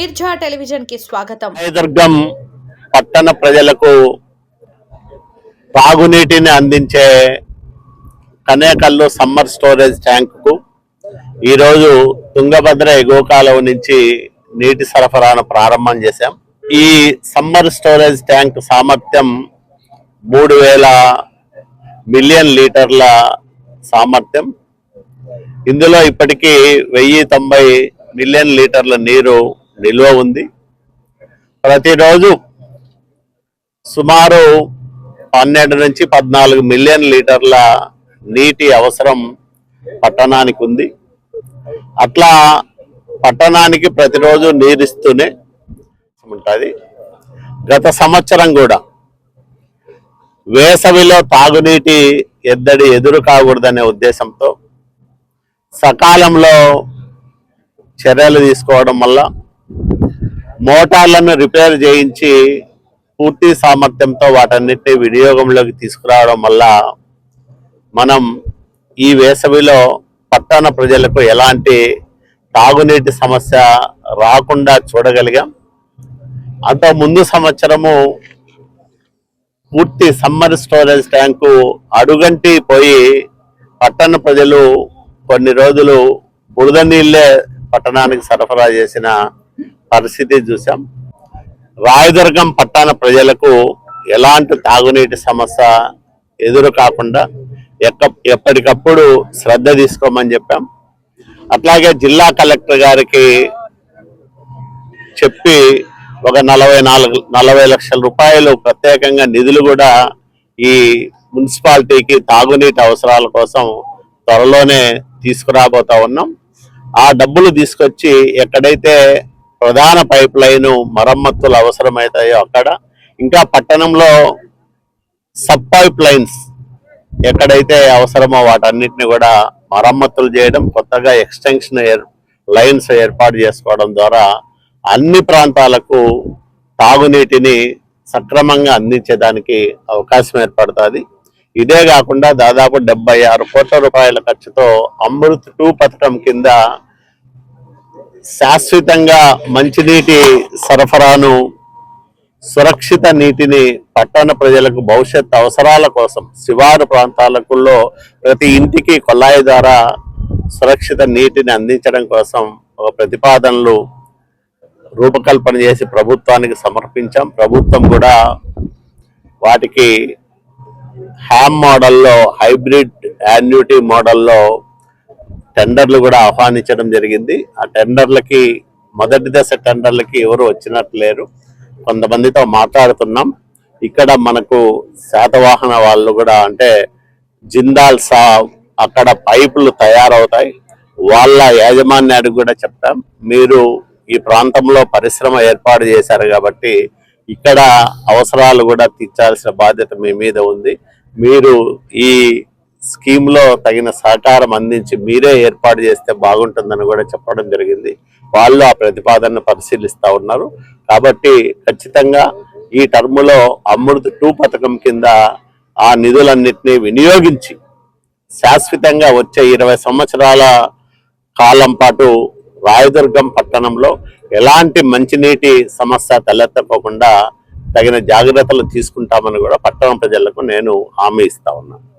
మీర్జా టెలివిజన్కి స్వాగతం. దుర్గం పట్టణ ప్రజలకు తాగునీటిని అందించే కనేకల్లు సమ్మర్ స్టోరేజ్ ట్యాంకుకు ఈరోజు తుంగభద్ర ఎగువ కాలువ నుంచి నీటి సరఫరాను ప్రారంభం చేశాం. ఈ సమ్మర్ స్టోరేజ్ ట్యాంక్ సామర్థ్యం మూడు వేల మిలియన్ లీటర్ల సామర్థ్యం. ఇందులో ఇప్పటికీ వెయ్యి తొంభై మిలియన్ లీటర్ల నీరు నిల్వ ఉంది. ప్రతిరోజు సుమారు పన్నెండు నుంచి పద్నాలుగు మిలియన్ లీటర్ల నీటి అవసరం పట్టణానికి ఉంది. అట్లా పట్టణానికి ప్రతిరోజు నీరిస్తూనే ఉంటుంది. గత సంవత్సరం కూడా వేసవిలో తాగునీటి ఎద్దడి ఎదురు కాకూడదనే ఉద్దేశంతో సకాలంలో చర్యలు తీసుకోవడం వల్ల మోటార్లను రిపేర్ చేయించి పూర్తి సామర్థ్యంతో వాటన్నిటిని వినియోగంలోకి తీసుకురావడం వల్ల మనం ఈ వేసవిలో పట్టణ ప్రజలకు ఎలాంటి తాగునీటి సమస్య రాకుండా చూడగలిగాం. అంత ముందు సంవత్సరము పూర్తి సమ్మర్ స్టోరేజ్ ట్యాంకు అడుగంటి పోయి పట్టణ ప్రజలు కొన్ని రోజులు బురద నీళ్ళే పట్టణానికి సరఫరా చేసిన పరిస్థితి చూసాం రాయదుర్గం పట్టణ ప్రజలకు ఎలాంటి తాగునీటి సమస్య ఎదురు కాకుండా ఎక్క ఎప్పటికప్పుడు శ్రద్ధ తీసుకోమని చెప్పాం. అట్లాగే జిల్లా కలెక్టర్ గారికి చెప్పి ఒక నలభై నాలుగు నలభై లక్షల రూపాయలు ప్రత్యేకంగా నిధులు కూడా ఈ మున్సిపాలిటీకి తాగునీటి అవసరాల కోసం త్వరలోనే తీసుకురాబోతా ఉన్నాం. ఆ డబ్బులు తీసుకొచ్చి ఎక్కడైతే ప్రధాన పైప్ లైన్ మరమ్మతులు అవసరమవుతాయో అక్కడ. ఇంకా పట్టణంలో సబ్ పైప్ లైన్స్ ఎక్కడైతే అవసరమో వాటన్నిటిని కూడా మరమ్మతులు చేయడం కొత్తగా ఎక్స్టెన్షన్ ఏర్ లైన్స్ ఏర్పాటు చేసుకోవడం ద్వారా అన్ని ప్రాంతాలకు తాగునీటిని సక్రమంగా అందించేదానికి అవకాశం ఏర్పడుతుంది. ఇదే కాకుండా దాదాపు డెబ్బై ఆరు కోట్ల రూపాయల ఖర్చుతో అమృత్ టూ పథకం కింద శాశ్వతంగా మంచినీటి సరఫరాను సురక్షిత నీటిని పట్టణ ప్రజలకు భవిష్యత్ అవసరాల కోసం శివారు ప్రాంతాలకుల్లో ప్రతి ఇంటికి కొల్లాయి ద్వారా సురక్షిత నీటిని అందించడం కోసం ఒక ప్రతిపాదనలు రూపకల్పన చేసి ప్రభుత్వానికి సమర్పించాం. ప్రభుత్వం కూడా వాటికి హ్యామ్ మోడల్లో హైబ్రిడ్ యాన్యుటీ మోడల్లో టెండర్లు కూడా ఆహ్వానించడం జరిగింది. ఆ టెండర్లకి మొదటి దశ టెండర్లకి ఎవరు వచ్చినట్లు లేరు. కొంతమందితో మాట్లాడుతున్నాం. ఇక్కడ మనకు శాతవాహన వాళ్ళు కూడా అంటే జిందాల్ సా అక్కడ పైపులు తయారవుతాయి. వాళ్ళ యాజమాన్యానికి కూడా చెప్తాం. మీరు ఈ ప్రాంతంలో పరిశ్రమ ఏర్పాటు చేశారు కాబట్టి ఇక్కడ అవసరాలు కూడా తీర్చాల్సిన బాధ్యత మీ మీద ఉంది. మీరు ఈ స్కీమ్లో తగిన సహకారం అందించి మీరే ఏర్పాటు చేస్తే బాగుంటుందని కూడా చెప్పడం జరిగింది. వాళ్ళు ఆ ప్రతిపాదనను పరిశీలిస్తూ ఉన్నారు. కాబట్టి ఖచ్చితంగా ఈ టర్ములో అమృత్ టూ పథకం కింద ఆ నిధులన్నింటినీ వినియోగించి శాశ్వతంగా వచ్చే ఇరవై సంవత్సరాల కాలం పాటు రాయదుర్గం పట్టణంలో ఎలాంటి మంచినీటి సమస్య తలెత్తకోకుండా తగిన జాగ్రత్తలు తీసుకుంటామని కూడా పట్టణ ప్రజలకు నేను హామీ ఇస్తా ఉన్నాను